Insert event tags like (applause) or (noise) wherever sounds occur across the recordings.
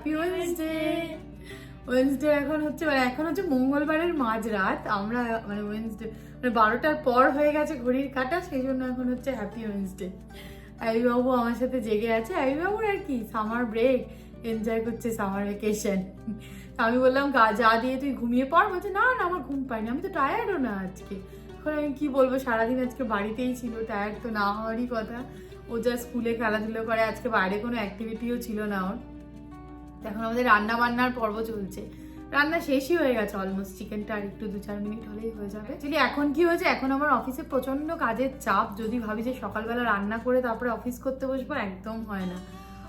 Happy Wednesday Wednesday এখন হচ্ছে মানে এখন হচ্ছে মঙ্গলবারের মাঝরাত। আমরা মানে ওয়েনসডে মানে বারোটার পর হয়ে গেছে ঘড়ির কাটা, সেই জন্য এখন হচ্ছে হ্যাপি ওয়েনসডে বাবু আমার সাথে জেগে আছে। বাবুর আর কি সামার ব্রেক এনজয় করছে সামার ভেকেশন আমি বললাম, গা, যা দিয়ে তুই ঘুমিয়ে পড়। বলছে, না না, আমার ঘুম পাইনি আমি তো টায়ার্ডও না আজকে। এখন আমি কী বলব, সারাদিন আজকে বাড়িতেই ছিল টায়ার্ড তো না হওয়ারই কথা। ও যা স্কুলে খেলাধুলো করে, আজকে বাইরে কোনো অ্যাক্টিভিটিও ছিল না ওর। এখন আমাদের রান্না বান্নার পর্ব চলছে। রান্না শেষই হয়ে গেছে অলমোস্ট চিকেনটা আর একটু দু চার মিনিট হলেই হয়ে যাবে। অ্যাকচুয়ালি এখন কি হয়েছে? এখন আমার অফিসে প্রচণ্ড কাজের চাপ। যদি ভাবি যে সকালবেলা রান্না করে তারপরে অফিস করতে বসবো, একদম হয় না।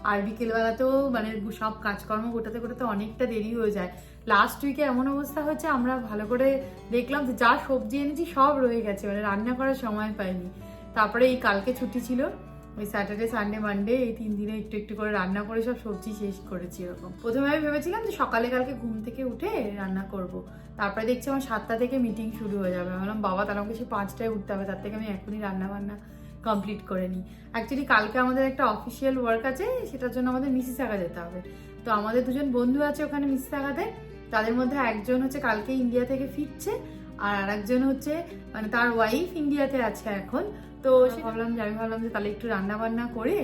আর বিকেলবেলাতেও মানে সব কাজকর্ম গোটাতে গোটাতে অনেকটা দেরি হয়ে যায়। লাস্ট উইকে এমন অবস্থা হচ্ছে আমরা ভালো করে দেখলাম যে যা সবজি এনেছি সব রয়ে গেছে। মানে রান্না করার সময় পাইনি। তারপরে এই কালকে ছুটি ছিল। ওই স্যাটারডে সানডে মানডে এই তিন দিনে একটু একটু করে রান্না করে সব সবজি শেষ করেছি এরকম। প্রথমে আমি ভেবেছিলাম যে সকালে কালকে ঘুম থেকে উঠে রান্না করব। তারপরে দেখছি আমার সাতটা থেকে মিটিং শুরু হয়ে যাবে। আমি বললাম বাবা, তাহলে আমাকে সে পাঁচটায় উঠতে হবে। তার থেকে আমি এখনই রান্না বান্না কমপ্লিট করে নিই। অ্যাকচুয়ালি কালকে আমাদের একটা অফিসিয়াল ওয়ার্ক আছে, সেটার জন্য আমাদের মিসিসাগা যেতে হবে। তো আমাদের দুজন বন্ধু আছে ওখানে মিসিসাগাতে তাদের মধ্যে একজন হচ্ছে কালকে ইন্ডিয়া থেকে ফিরছে। আর আরেকজন হচ্ছে মানে তার ওয়াইফ ইন্ডিয়াতে আছে এখন। তো সে ভাবলাম যে আমি ভাবলাম যে তাহলে একটু রান্না বান্না করে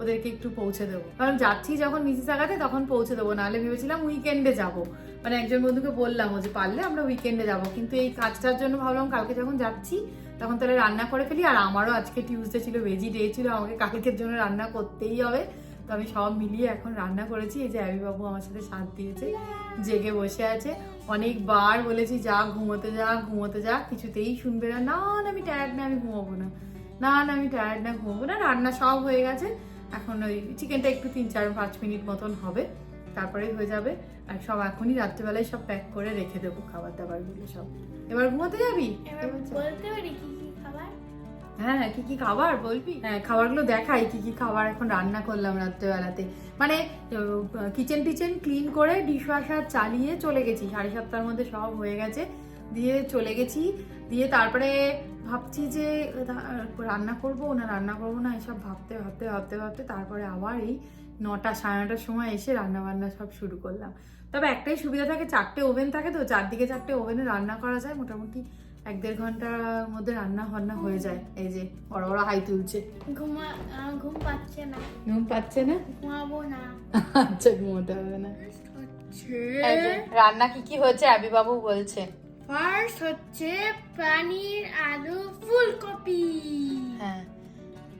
ওদেরকে একটু পৌঁছে দেবো। কারণ যাচ্ছি যখন মিসিসাগাতে তখন পৌঁছে দেবো। নাহলে ভেবেছিলাম উইকেন্ডে যাব। মানে একজন বন্ধুকে বললাম ও যে পারলে আমরা উইকেন্ডে যাব। কিন্তু এই কাজটার জন্য ভাবলাম কালকে যখন যাচ্ছি তখন তাহলে রান্না করে ফেলি। আর আমারও আজকে টিউসডে ছিল ভেজি ডে ছিল আমাকে কালকের জন্য রান্না করতেই হবে। তো আমি সব মিলিয়ে এখন রান্না করেছি। এই যে বাবু আমার সাথে সাথ দিয়েছে জেগে বসে আছে। অনেকবার বলেছি যা ঘুমোতে যা ঘুমোতে যা কিছুতেই শুনবে না। না আমি টায়ার্ড না আমি ঘুমাবো না। না না আমি টায়ার্ড না ঘুমাবো না। রান্না সব হয়ে গেছে। এখন ওই চিকেনটা একটু তিন চার পাঁচ মিনিট মতন হবে। তারপরেই হয়ে যাবে। আর সব এখনই রাত্রেবেলায় সব প্যাক করে রেখে দেবো খাবার দাবারগুলো সব। এবার ঘুমোতে যাবি। বলতে পারি কি? হ্যাঁ কি কি খাবার বলবি? হ্যাঁ খাবারগুলো দেখাই, কি কি খাবার এখন রান্না করলাম রাত্রেবেলাতে। মানে কিচেন টিচেন ক্লিন করে ডিশ ওয়াশার চালিয়ে চলে গেছি। সাড়ে সাতটার মধ্যে সব হয়ে গেছে। দিয়ে চলে গেছি। দিয়ে তারপরে ভাবছি যে রান্না করব না, রান্না করব না, এসব ভাবতে ভাবতে ভাবতে ভাবতে তারপরে আবার এই নটা, সাড়ে নটার সময় এসে রান্না বান্না সব শুরু করলাম। তবে একটাই সুবিধা থাকে, চারটে ওভেন থাকে তো, চারদিকে চারটে ওভেনে রান্না করা যায়। মোটামুটি এক দেড় ঘণ্টার মধ্যে রান্না ফান্না হয়ে যায়। এই যে বড় বড় হাই তুলছে। ঘুমা ঘুম পাচ্ছে না। ঘুম পাচ্ছে না? ঘুমাবো না। আচ্ছা ঘুমোতে হবে না। হচ্ছে রান্না কি কি হয়েছে? আবি বাবু বলছে। ফার্স্ট হচ্ছে পানির আলু ফুলকপি। হ্যাঁ।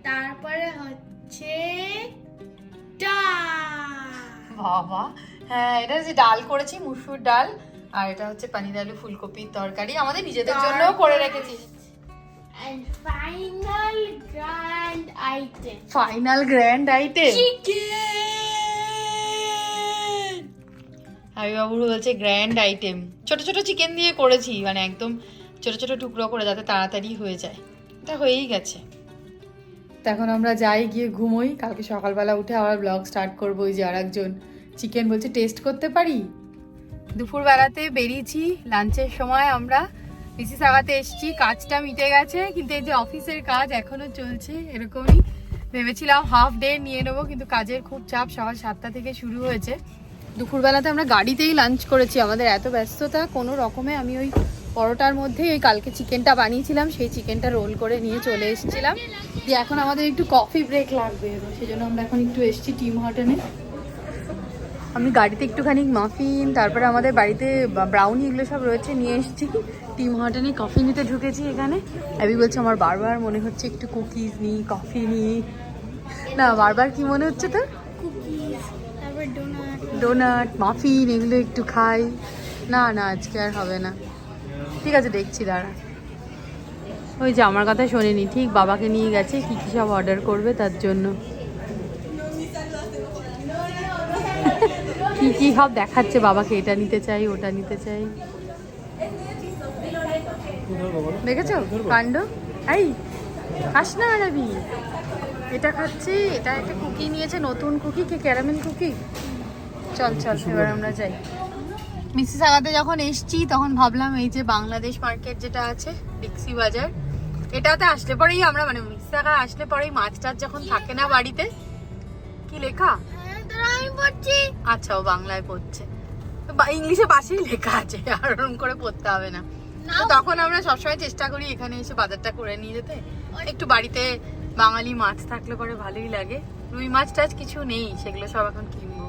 তারপরে হচ্ছে ডাল। বাবা। হ্যাঁ এটা যে ডাল করেছি মুসুর ডাল। আর এটা হচ্ছে পানির আলু ফুলকপির তরকারি। আমাদের নিজেদের জন্য করে রেখেছি। And final grand final grand item বাবুর বলছে গ্র্যান্ড আইটেম ছোট ছোট চিকেন দিয়ে করেছি মানে একদম ছোট ছোট টুকরো করে যাতে তাড়াতাড়ি হয়ে যায়। এটা হয়েই গেছে। এখন আমরা যাই গিয়ে ঘুমোই। কালকে সকালবেলা উঠে আবার ব্লগ স্টার্ট করব। ওই যে আর একজন চিকেন বলছে টেস্ট করতে পারি? দুপুরবেলাতে বেরিয়েছি লাঞ্চের সময় আমরা। পিসি সাগাতে এসেছি, কাজটা মিটে গেছে, কিন্তু এই যে অফিসের কাজ এখনও চলছে এরকমই। ভেবেছিলাম হাফ ডে নিয়ে নেব, কিন্তু কাজের খুব চাপ, সকাল সাতটা থেকে শুরু হয়েছে। দুপুরবেলাতে আমরা গাড়িতেই লাঞ্চ করেছি, আমাদের এত ব্যস্ততা, কোনো রকমে আমি ওই পরোটার মধ্যেই ওই কালকে চিকেনটা বানিয়েছিলাম, সেই চিকেনটা রোল করে নিয়ে চলে এসেছিলাম। দিয়ে এখন আমাদের একটু কফি ব্রেক লাগবে এবার সেই জন্য আমরা এখন একটু এসেছি টিম হটনে। আমি গাড়িতে একটুখানি মাফিন তারপরে আমাদের বাড়িতে ব্রাউনি এগুলো সব রয়েছে নিয়ে এসেছি। টিম হটনে কফি নিতে ঢুকেছি এখানে। অ্যাবি বলছে আমার বারবার মনে হচ্ছে একটু কুকিজ নিই কফি নিই। না বারবার কি মনে হচ্ছে তোর? ডোনাট মাফিন এগুলো একটু খাই। না না আজকে আর হবে না। ঠিক আছে দেখছি দাঁড়া। ওই যে আমার কথা শোনেনি। ঠিক বাবাকে নিয়ে গেছে কি কি সব অর্ডার করবে তার জন্য। কি কি সব দেখাচ্ছে বাবাকে? এটা নিতে চাই, ওটা নিতে চাই। দেখেছ? কাণ্ড এই, খাস না রবি। এটা খাচ্ছি, এটা একটা কুকি নিয়েছে, নতুন কুকি, কি ক্যারামেল কুকি? চল চল, এবার আমরা যাই। মিসিস আগাতে যখন এসছি, তখন ভাবলাম এই যে বাংলাদেশ মার্কেট যেটা আছে, ডিক্সি বাজার, এটাতে আসলে পরেই আমরা মানে মিসিস আগা আসলে পরেই মাছ টাছ যখন থাকে না বাড়িতে, কি লেখা? আমি পড়ছি? আচ্ছা ও বাংলায় পড়ছে। বা ইংলিশে পাশেই লেখা আছে (laughs) আর ওরকম করে পড়তে হবে না। না তো তখন আমরা সবসময় চেষ্টা করি এখানে এসে বাজারটা করে নিয়ে যেতে। একটু বাড়িতে বাঙালি মাছ থাকলে পরে ভালোই লাগে। রুই মাছ টাছ কিছু নেই সেগুলো সব এখন কিনবো।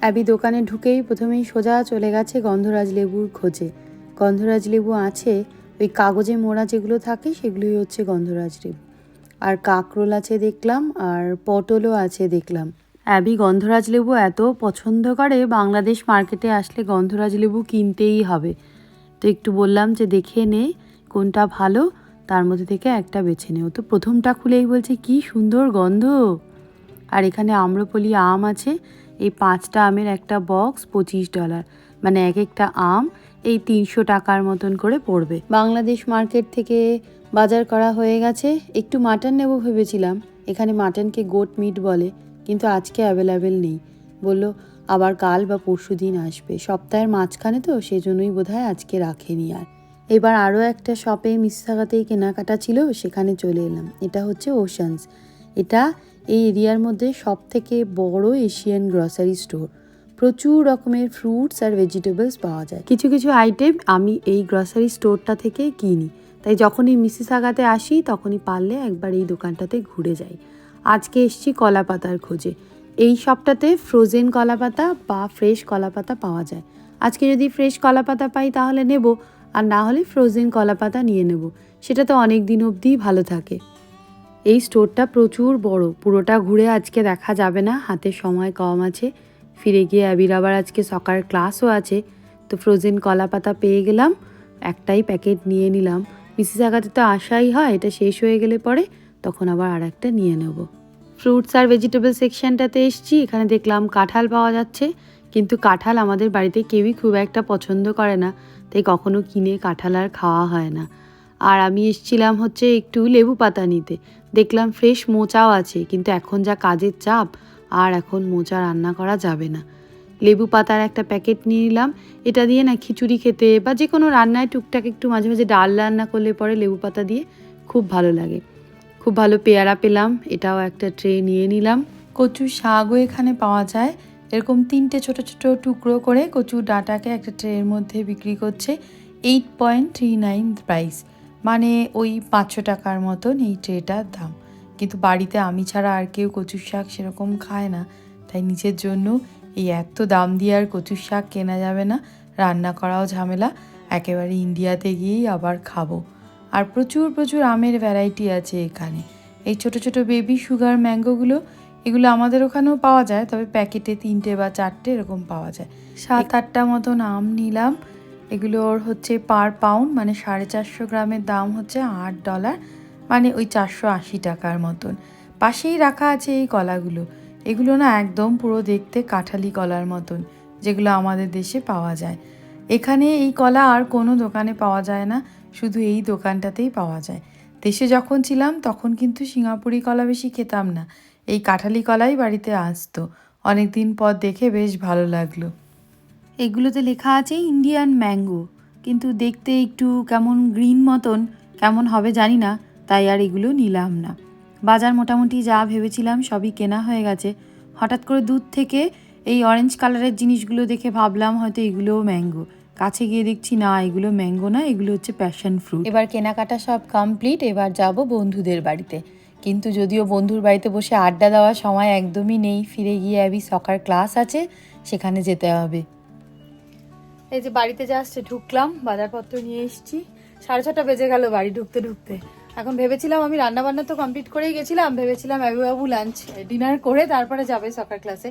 অ্যাবি দোকানে ঢুকেই প্রথমেই সোজা চলে গেছে গন্ধরাজ লেবুর খোঁজে। গন্ধরাজ লেবু আছে ওই কাগজে মোড়া যেগুলো থাকে সেগুলোই হচ্ছে গন্ধরাজ লেবু। আর কাকরোল আছে দেখলাম, আর পটলও আছে দেখলাম। অ্যাবি, গন্ধরাজ লেবু এত পছন্দ করে, বাংলাদেশ মার্কেটে আসলে গন্ধরাজ লেবু কিনতেই হবে। তো একটু বললাম যে দেখে নে কোনটা ভালো, তার মধ্যে থেকে একটা বেছে নেও। তো প্রথমটা খুলেই বলছে, কি সুন্দর গন্ধ! আর এখানে আম্রপলি আম আছে, এই পাঁচটা আমের একটা বক্স পঁচিশ ডলার। মানে এক একটা আম এই তিনশো টাকার মতন করে পড়বে। বাংলাদেশ মার্কেট থেকে বাজার করা হয়ে গেছে। একটু মাটন নেব ভেবেছিলাম। এখানে মাটনকে গোট মিট বলে, কিন্তু আজকে অ্যাভেলেবেল নেই। বলল, আবার কাল বা পরশু দিন আসবে। সপ্তাহের মাঝখানে তো সেই জন্যই বোধহয় আজকে রাখেনি আর। এবার আরও একটা শপে মিসসাগাতেই কেনাকাটা ছিল, সেখানে চলে এলাম। এটা হচ্ছে ওশানস এটা এই এরিয়ার মধ্যে সব থেকে বড় এশিয়ান গ্রসারি স্টোর প্রচুর রকমের ফ্রুটস আর ভেজিটেবলস পাওয়া যায়। কিছু কিছু আইটেম আমি এই গ্রসারি স্টোরটা থেকে কিনি। তাই যখনই মিসিসাগাতে আসি, তখনই পারলে একবার এই দোকানটাতে ঘুরে যাই। আজকে এসছি কলা পাতার খোঁজে। এই শপটাতে ফ্রোজেন কলা পাতা বা ফ্রেশ কলা পাতা পাওয়া যায়। আজকে যদি ফ্রেশ কলা পাতা পাই তাহলে নেব, আর না হলে ফ্রোজেন কলা পাতা নিয়ে নেব। সেটা তো অনেক দিন অবধিই ভালো থাকে। এই স্টোরটা প্রচুর বড়। পুরোটা ঘুরে আজকে দেখা যাবে না। হাতে সময় কম আছে। ফিরে গিয়ে অ্যাবির আবার আজকে সকার ক্লাসও আছে। তো ফ্রোজেন কলা পাতা পেয়ে গেলাম। একটাই প্যাকেট নিয়ে নিলাম। মিসিস আগাতে তো আশাই হয়, এটা শেষ হয়ে গেলে পরে তখন আবার আর একটা নিয়ে নেব। ফ্রুটস আর ভেজিটেবল সেকশনটাতে এসছি, এখানে দেখলাম কাঁঠাল পাওয়া যাচ্ছে, কিন্তু কাঁঠাল আমাদের বাড়িতে কেউই খুব একটা পছন্দ করে না, তাই কখনো কিনে কাঁঠাল আর খাওয়া হয় না। আর আমি এসছিলাম হচ্ছে একটু লেবু পাতা নিতে, দেখলাম ফ্রেশ মোচাও আছে, কিন্তু এখন যা কাজের চাপ, আর এখন মোচা রান্না করা যাবে না। লেবু পাতার একটা প্যাকেট নিয়ে নিলাম। এটা দিয়ে না খিচুড়ি খেতে বা যে কোনো রান্নায় টুকটাক একটু মাঝে মাঝে ডাল রান্না করলে পরে লেবু পাতা দিয়ে খুব ভালো লাগে। খুব ভালো পেয়ারা পেলাম, এটাও একটা ট্রে নিয়ে নিলাম। কচুর শাকও এখানে পাওয়া যায়। এরকম তিনটে ছোট ছোট টুকরো করে কচুর ডাঁটাকে একটা ট্রের মধ্যে বিক্রি করছে eight point three nine price মানে ওই পাঁচশো টাকার মতন এই ট্রেটার দাম। কিন্তু বাড়িতে আমি ছাড়া আর কেউ কচুর শাক সেরকম খায় না। তাই নিজের জন্য এই এত দাম দিয়ে আর কচুর শাক কেনা যাবে না। রান্না করাও ঝামেলা। একেবারে ইন্ডিয়াতে গিয়েই আবার খাব। আর প্রচুর প্রচুর আমের ভ্যারাইটি আছে এখানে। এই ছোট ছোট বেবি সুগার ম্যাঙ্গোগুলো এগুলো আমাদের ওখানেও পাওয়া যায়, তবে প্যাকেটে তিনটে বা চারটে এরকম পাওয়া যায়। সাত, আটটা মতন আম নিলাম। এগুলোর হচ্ছে পার পাউন্ড মানে সাড়ে চারশো গ্রামের দাম হচ্ছে আট ডলার মানে ওই চারশো আশি টাকার মতন। পাশেই রাখা আছে এই কলাগুলো। এগুলো না একদম পুরো দেখতে কাঁঠালি কলার মতন, যেগুলো আমাদের দেশে পাওয়া যায়। এখানে এই কলা আর কোনো দোকানে পাওয়া যায় না, শুধু এই দোকানটাতেই পাওয়া যায়। দেশে যখন ছিলাম, তখন কিন্তু সিঙ্গাপুরি কলা বেশি খেতাম না। এই কাঁঠালি কলাই বাড়িতে আসতো। অনেক দিন পর দেখে বেশ ভালো লাগল। এগুলোতে লেখা আছে ইন্ডিয়ান ম্যাঙ্গো, কিন্তু দেখতে একটু কেমন গ্রিন মতন, কেমন হবে জানি না, তাই আর এগুলো নিলাম না। বাজার মোটামুটি যা ভেবেছিলাম সবই কেনা হয়ে গেছে। হঠাৎ করে দূর থেকে এই অরেঞ্জ কালারের জিনিসগুলো দেখে ভাবলাম হয়তো এগুলোও ম্যাঙ্গো কাছে গিয়ে দেখছি না এগুলো ম্যাঙ্গো না এগুলো হচ্ছে প্যাশন ফ্রুট এবার কেনাকাটা সব কমপ্লিট এবার যাব বন্ধুদের বাড়িতে। কিন্তু যদিও বন্ধুর বাড়িতে বসে আড্ডা দেওয়ার সময় একদমই নেই ফিরে গিয়ে অ্যাবি সকার ক্লাস আছে সেখানে যেতে হবে। এই যে বাড়িতে জাস্ট ঢুকলাম বাজারপত্র নিয়ে এসেছি। সাড়ে ছটা বেজে গেল বাড়ি ঢুকতে ঢুকতে। এখন ভেবেছিলাম আমি রান্না বান্না তো কমপ্লিট করেই গেছিলাম ভেবেছিলাম বাবু লাঞ্চ ডিনার করে তারপরে যাবে সকার ক্লাসে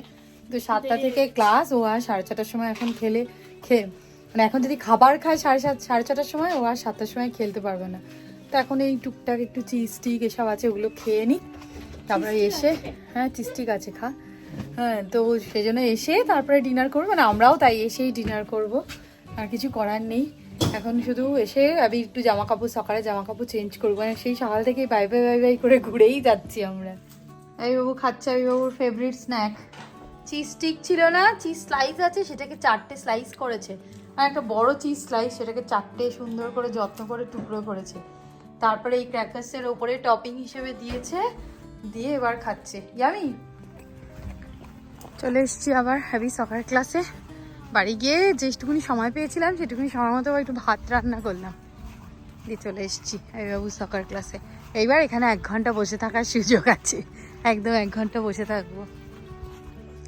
তো সাতটা থেকে ক্লাস ও আর সাড়ে ছটার সময় এখন খেলে খেয়ে মানে এখন যদি খাবার খায় সাড়ে সাত সাড়ে ছটার সময় ও আর সাতটার সময় খেলতে পারবে না। তো এখন এই টুকটাক একটু চিজ টিক এসব আছে ওগুলো খেয়ে নিই তারপরে এসে হ্যাঁ চিজ টিক আছে খা। হ্যাঁ তো সেই জন্য এসে তারপরে ডিনার করব মানে আমরাও তাই এসেই ডিনার করব। আর কিছু করার নেই। এখন শুধু এসে আমি একটু জামা কাপড় সকালে জামা কাপড় চেঞ্জ করব। মানে সেই সকাল থেকে বাই বাই বাই বাই করে ঘুরেই যাচ্ছি আমরা। বাবু খাচ্ছে বাবুর ফেভারিট স্ন্যাক চিজ স্টিক ছিল না চিজ স্লাইস আছে, সেটাকে চারটে স্লাইস করেছে। আর একটা বড় চিজ স্লাইস সেটাকে চারটে সুন্দর করে যত্ন করে টুকরো করেছে। তারপরে এই ক্র্যাকার্সের ওপরে টপিং হিসেবে দিয়েছে, দিয়ে এবার খাচ্ছে। ইয়ামি চলে এসেছি আবার হ্যাভি সকার ক্লাসে বাড়ি গিয়ে যেটুকুনি সময় পেয়েছিলাম, সেটুকুনি সময় মতো একটু ভাত রান্না করলাম। দিয়ে চলে এসেছি বাবু সকার ক্লাসে এইবার এখানে এক ঘণ্টা বসে থাকার সুযোগ আছে। একদম এক ঘণ্টা বসে থাকব।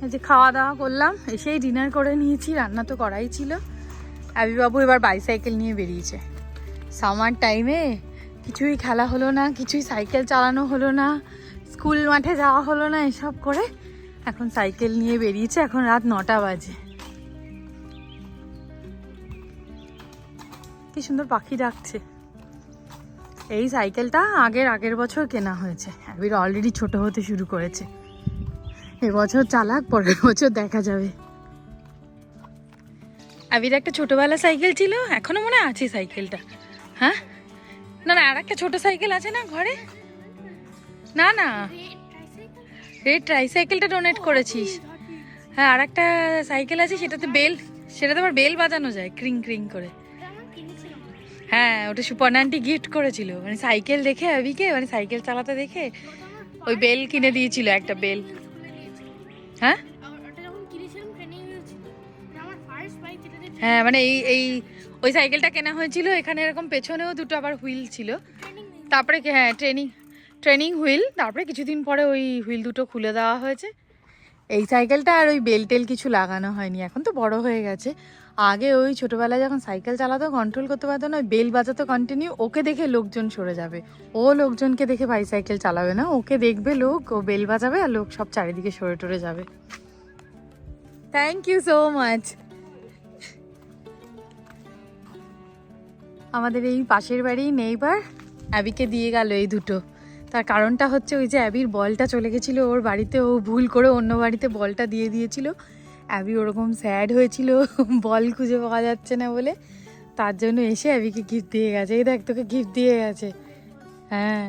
এই যে খাওয়া দাওয়া করলাম, এসেই ডিনার করে নিয়েছি, রান্না তো করাই ছিল। বাবু এবার বাইসাইকেল নিয়ে বেরিয়েছে। সামার টাইমে কিছুই খেলা হলো না, কিছুই সাইকেল চালানো হলো না স্কুল মাঠে যাওয়া হলো না, এসব করে এখন সাইকেল নিয়ে বেরিয়েছে, এখন রাত নটা বাজে। কি সুন্দর পাখি ডাকছে। এই সাইকেলটা আগের আগের বছর কেনা হয়েছে। আবির অলরেডি ছোট হতে শুরু করেছে। এবছর চালাক, পরের বছর দেখা যাবে। আবির একটা ছোটবেলা সাইকেল ছিল, এখনও মনে আছে সাইকেলটা। হ্যাঁ? না না আর একটা ছোট সাইকেল আছে না ঘরে? না না। রেড ট্রাইসাইকেলটা ডোনেট করেছিস। হ্যাঁ আর একটা সাইকেল আছে, সেটাতে বেল সেটাতে আবার বেল বাজানো যায়, ক্রিং ক্রিং করে। হ্যাঁ ওটা সুপর্ণা আন্টি গিফট করেছিল। মানে সাইকেল দেখে আবিকে মানে সাইকেল চালাতে দেখে ওই বেল কিনে দিয়েছিল একটা বেল হ্যাঁ? হ্যাঁ মানে এই এই, ওই সাইকেলটা কেনা হয়েছিল, এখানে এরকম পেছনেও দুটো আবার হুইল ছিল। তারপরে হ্যাঁ ট্রেনিং ট্রেনিং হুইল তারপরে কিছুদিন পরে ওই হুইল দুটো খুলে দেওয়া হয়েছে। এই সাইকেলটা আর ওই বেল টেল কিছু লাগানো হয়নি, এখন তো বড় হয়ে গেছে। আগে ওই ছোটবেলায় যখন সাইকেল চালাতো কন্ট্রোল করতে পারতো না বেল বাজাতো কন্টিনিউ ওকে দেখে লোকজন সরে যাবে। ও লোকজনকে দেখে বাইসাইকেল চালাবে না, ওকে দেখবে লোক, ও বেল বাজাবে আর লোক সব চারিদিকে সরে টরে যাবে। থ্যাংক ইউ সো মাচ আমাদের এই পাশের বাড়ি নেইবার অ্যাবিকে দিয়ে গেল এই দুটো। তার কারণটা হচ্ছে ওই যে অ্যাবির বলটা চলে গেছিল, ওর বাড়িতে ও ভুল করে অন্য বাড়িতে বলটা দিয়ে দিয়েছিল। অ্যাবি ওরকম স্যাড হয়েছিল বল খুঁজে পাওয়া যাচ্ছে না বলে। তার জন্য এসে অ্যাবিকে গিফট দিয়ে গেছে। এই দেখ তোকে গিফট দিয়ে গেছে। হ্যাঁ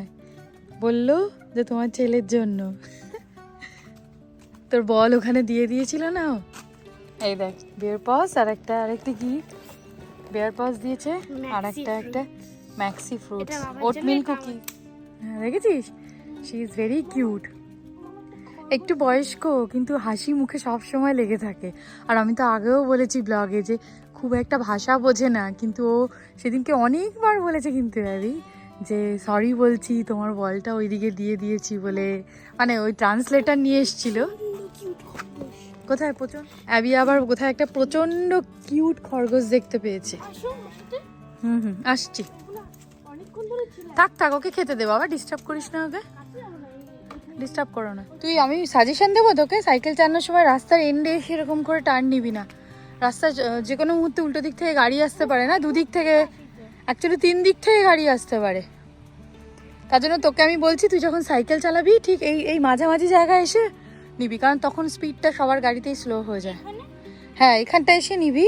বলল যে তোমার ছেলের জন্য। তোর বল ওখানে দিয়ে দিয়েছিল না এই দেখ বিয়ার পস আর একটা আরেকটা গিফট বিয়ার পস দিয়েছে আর একটা একটা ম্যাক্সি ফ্রুটস এটা বাবার ওট জন্য, মিল এটা কুকি হ্যাঁ দেখেছিস? শি ইজ ভেরি কিউট একটু বয়স্ক কিন্তু হাসি মুখে সব সময় লেগে থাকে। আর আমি তো আগেও বলেছি ব্লগে যে খুব একটা ভাষা বোঝে না কিন্তু ও সেদিনকে অনেকবার বলেছে কিন্তু অ্যাবি যে সরি বলছি তোমার বলটা ওইদিকে দিয়ে দিয়েছি বলে মানে ওই ট্রান্সলেটার নিয়ে এসেছিল। কোথায় প্রচণ্ড? অ্যাবি আবার কোথায় একটা প্রচণ্ড কিউট খরগোশ দেখতে পেয়েছে। হুম হুম আসছি। থাক থাক ওকে খেতে দেবো আবার ডিস্টার্ব করিস না ওকে। ডিস্টার্ব করো না। তুই আমি সাজেশন দেবো তোকে সাইকেল চালানোর সময় রাস্তার এন্ডে সেরকম করে টার্ন নিবি না। রাস্তা যে কোনো মুহূর্তে উল্টো দিক থেকে গাড়ি আসতে পারে না দুদিক থেকে অ্যাকচুয়ালি তিন দিক থেকে গাড়ি আসতে পারে। তার জন্য তোকে আমি বলছি তুই যখন সাইকেল চালাবি ঠিক এই এই মাঝামাঝি জায়গায় এসে নিবি কারণ তখন স্পিডটা সবার গাড়িতেই স্লো হয়ে যায়। হ্যাঁ এখানটা এসে নিবি।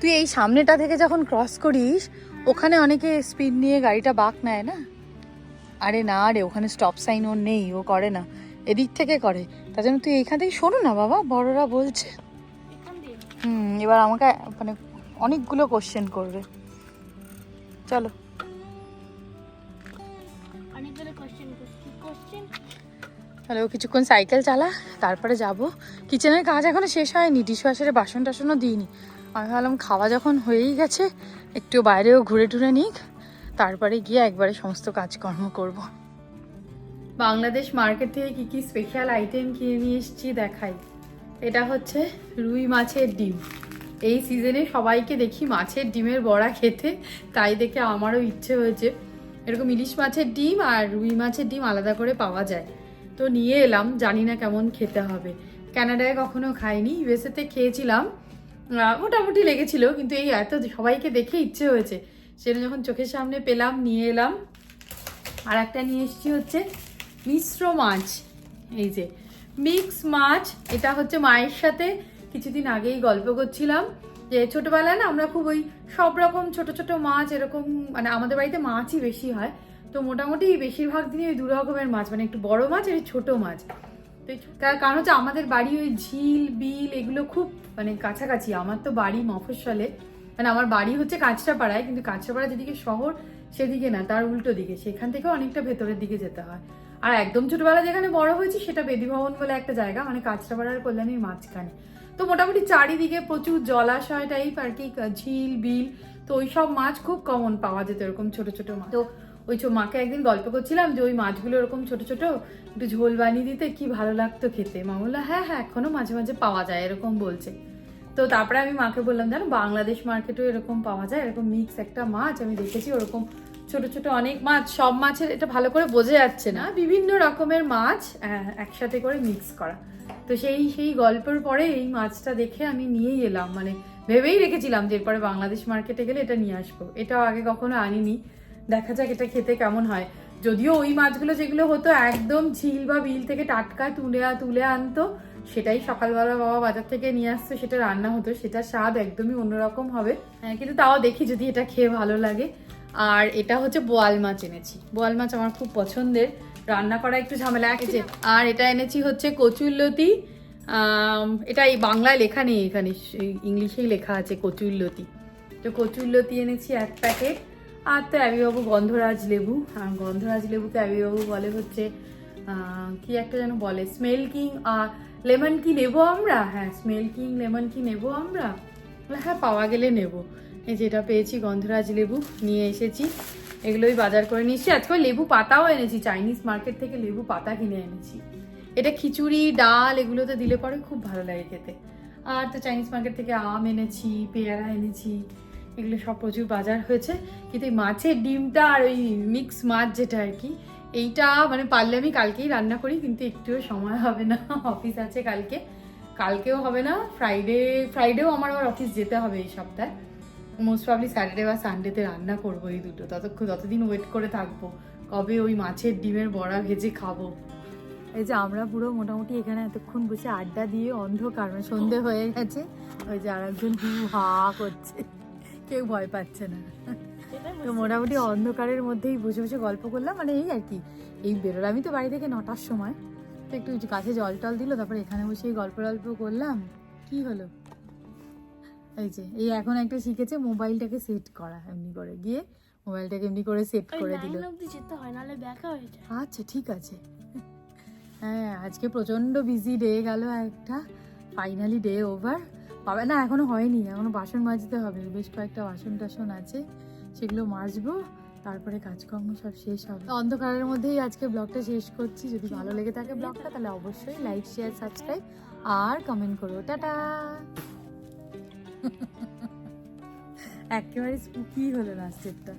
তুই এই সামনেটা থেকে যখন ক্রস করিস ওখানে অনেকে স্পিড নিয়ে গাড়িটা বাঁক নেয় না? আরে না রে ওখানে স্টপ সাইন ওর নেই ও করে না। এদিক থেকে করে। তার জন্য তুই এইখান থেকে শোনো না বাবা বড়রা বলছে। হুম এবার আমাকে মানে অনেকগুলো কোশ্চেন করবে। চলো। তাহলে ও কিছুক্ষণ সাইকেল চালা তারপরে যাব। কিচেনের কাজ এখনও শেষ হয়নি ডিশ ওয়াশারে বাসন টাসনও দিইনি। আমি ভাবলাম খাওয়া যখন হয়েই গেছে একটু বাইরেও ঘুরে টুরে নিক, তারপরে গিয়ে একবারে সমস্ত কাজকর্ম করব। বাংলাদেশ মার্কেট থেকে কি কি স্পেশাল আইটেম কিনে নিয়ে এসেছি দেখাই। এটা হচ্ছে রুই মাছের ডিম। এই সিজনে সবাইকে দেখি মাছের ডিমের বড়া খেতে, তাই দেখে আমারও ইচ্ছে হয়েছে। এরকম ইলিশ মাছের ডিম আর রুই মাছের ডিম আলাদা করে পাওয়া যায়। তো নিয়ে এলাম, জানি না কেমন খেতে হবে। কানাডায় কখনো খাইনি ইউএসএতে খেয়েছিলাম মোটামুটি লেগেছিল, কিন্তু এই এত সবাইকে দেখে ইচ্ছে হয়েছে, সেটা যখন চোখের সামনে পেলাম, নিয়ে এলাম, আর একটা নিয়ে এসেছি হচ্ছে মিশ্র মাছ। এই যে, মিক্স মাছ, এটা হচ্ছে মায়ের সাথে কিছুদিন আগেই গল্প করছিলাম, যে ছোটোবেলায় না আমরা খুব ওই সব রকম ছোট ছোট মাছ, এরকম মানে আমাদের বাড়িতে মাছই বেশি হয়, তো মোটামুটি বেশিরভাগ দিনই ওই দু রকমের মাছ মানে একটু বড় মাছ আর ছোট মাছ। তার কারণ হচ্ছে আমাদের বাড়ি ওই ঝিল, বিল এগুলো খুব মানে কাছাকাছি। আমার তো বাড়ি মফস্বলে। মানে আমার বাড়ি হচ্ছে কাঁচরাপাড়ায়, কিন্তু কাঁচরাপাড়া যেদিকে শহর, সেদিকে না, তার উল্টো দিকে। সেখান থেকেও অনেকটা ভেতরের দিকে যেতে হয়। আর একদম ছোটবেলা যেখানে বড় হয়েছি, সেটা বেদি ভবন বলে একটা জায়গা মানে কাঁচরাপাড়ার কল্যাণীর মাঝখানে। তো মোটামুটি চারিদিকে প্রচুর জলাশয় টাইপ আর কি ঝিল, বিল, তো ওই সব মাছ খুব কমন পাওয়া যেত এরকম ছোট ছোট মাছ। তো ওই মাকে একদিন গল্প করছিলাম যে ওই মাছগুলো এরকম ছোট ছোট একটু ঝোল বানিয়ে দিতে কি ভালো লাগতো খেতে। মা বলল হ্যাঁ হ্যাঁ এখনও মাঝে মাঝে পাওয়া যায় এরকম বলছে। তো তারপরে আমি মাকে বললাম জানো বাংলাদেশ মার্কেটেও এরকম পাওয়া যায় এরকম মিক্স একটা মাছ আমি দেখেছি ওরকম ছোট ছোট অনেক মাছ সব মাছের এটা ভালো করে বোঝা যাচ্ছে না বিভিন্ন রকমের মাছ আহ, একসাথে করে মিক্স করা। তো সেই সেই গল্পের পরে এই মাছটা দেখে আমি নিয়েই এলাম মানে ভেবেই রেখেছিলাম যে এরপরে বাংলাদেশ মার্কেটে গেলে এটা নিয়ে আসব। এটাও আগে কখনো আনিনি। দেখা যাক এটা খেতে কেমন হয়। যদিও ওই মাছগুলো যেগুলো হতো একদম ঝিল বা বিল থেকে টাটকা তুলে তুলে আনতো সেটাই সকালবেলা বাবা বাজার থেকে নিয়ে আসতো সেটা রান্না হতো সেটা স্বাদ একদমই অন্যরকম হবে। হ্যাঁ, কিন্তু তাও দেখি যদি এটা খেয়ে ভালো লাগে। আর এটা হচ্ছে বোয়াল মাছ এনেছি। বোয়াল মাছ আমার খুব পছন্দের। রান্না করা একটু ঝামেলা। আছে আর এটা এনেছি হচ্ছে কচুরলতি এটা এই বাংলায় লেখা নেই এখানে ইংলিশেই লেখা আছে কচুরলতি। তো কচুরলতি এনেছি এক প্যাকেট। আর তো অ্যাবিবাবু গন্ধরাজ লেবু। আর গন্ধরাজ লেবুকে অ্যাবিবাবু বলে হচ্ছে কি একটা যেন বলে স্মেল কিং লেমন কি নেব আমরা? হ্যাঁ স্মেল কিং লেমন কি নেব আমরা? হ্যাঁ পাওয়া গেলে নেব। এই যেটা পেয়েছি গন্ধরাজ লেবু, নিয়ে এসেছি। এগুলোই বাজার করে নিয়েছি। আজকে লেবু পাতাও এনেছি, চাইনিজ মার্কেট থেকে লেবু পাতা কিনে এনেছি। এটা খিচুড়ি, ডাল, এগুলোতে দিলে পরে খুব ভালো লাগে খেতে। আর তো চাইনিজ মার্কেট থেকে আম এনেছি, পেয়ারা এনেছি এগুলো সব প্রচুর বাজার হয়েছে। কিন্তু এই মাছের ডিমটা আর ওই মিক্স মাছ যেটা আর কি, এইটা মানে পারলে আমি কালকেই রান্না করি, কিন্তু একটুও সময় হবে না। অফিস আছে কালকে। কালকেও হবে না ফ্রাইডে ফ্রাইডেও আমার আবার অফিস যেতে হবে এই সপ্তাহে। মোস্ট প্রবলি স্যাটারডে বা সানডেতে রান্না করব এই দুটো। ততক্ষণ, ততদিন ওয়েট করে থাকব, কবে ওই মাছের ডিমের বড়া ভেজে খাব। এই যে আমরা পুরো মোটামুটি এখানে এতক্ষণ বসে আড্ডা দিয়ে অন্ধকার মানে সন্ধে হয়ে গেছে। ওই যে আর একজন হু হা করছে। কেউ ভয় পাচ্ছে না। তো মোটামুটি অন্ধকারের মধ্যেই বসে বসে গল্প করলাম মানে এই আর কি এই বেরোলাম। আমি তো বাড়ি থেকে নটার সময় তো একটু কাছে জল টল দিল তারপরে এখানে বসে গল্প টল্প করলাম। কি হলো? এই যে এই এখন একটা শিখেছে মোবাইলটাকে সেট করা এমনি করে গিয়ে মোবাইলটাকে এমনি করে সেট করে দিল। আচ্ছা ঠিক আছে। হ্যাঁ আজকে প্রচণ্ড বিজি ডে গেল একটা ফাইনালি ডে ওভার পাবে না, এখনও হয়নি, এখনও বাসন মাজতে হবে, বেশ কয়েকটা বাসন টাসন আছে, সেগুলো মাজবো, তারপরে কাজকর্ম সব শেষ হবে। অন্ধকারের মধ্যেই আজকে ব্লগটা শেষ করছি, যদি ভালো লেগে থাকে ব্লগটা, তাহলে অবশ্যই লাইক শেয়ার সাবস্ক্রাইব আর কমেন্ট করো। টাটা! (laughs) একেবারে স্পুকি হলো লাস্টেরটা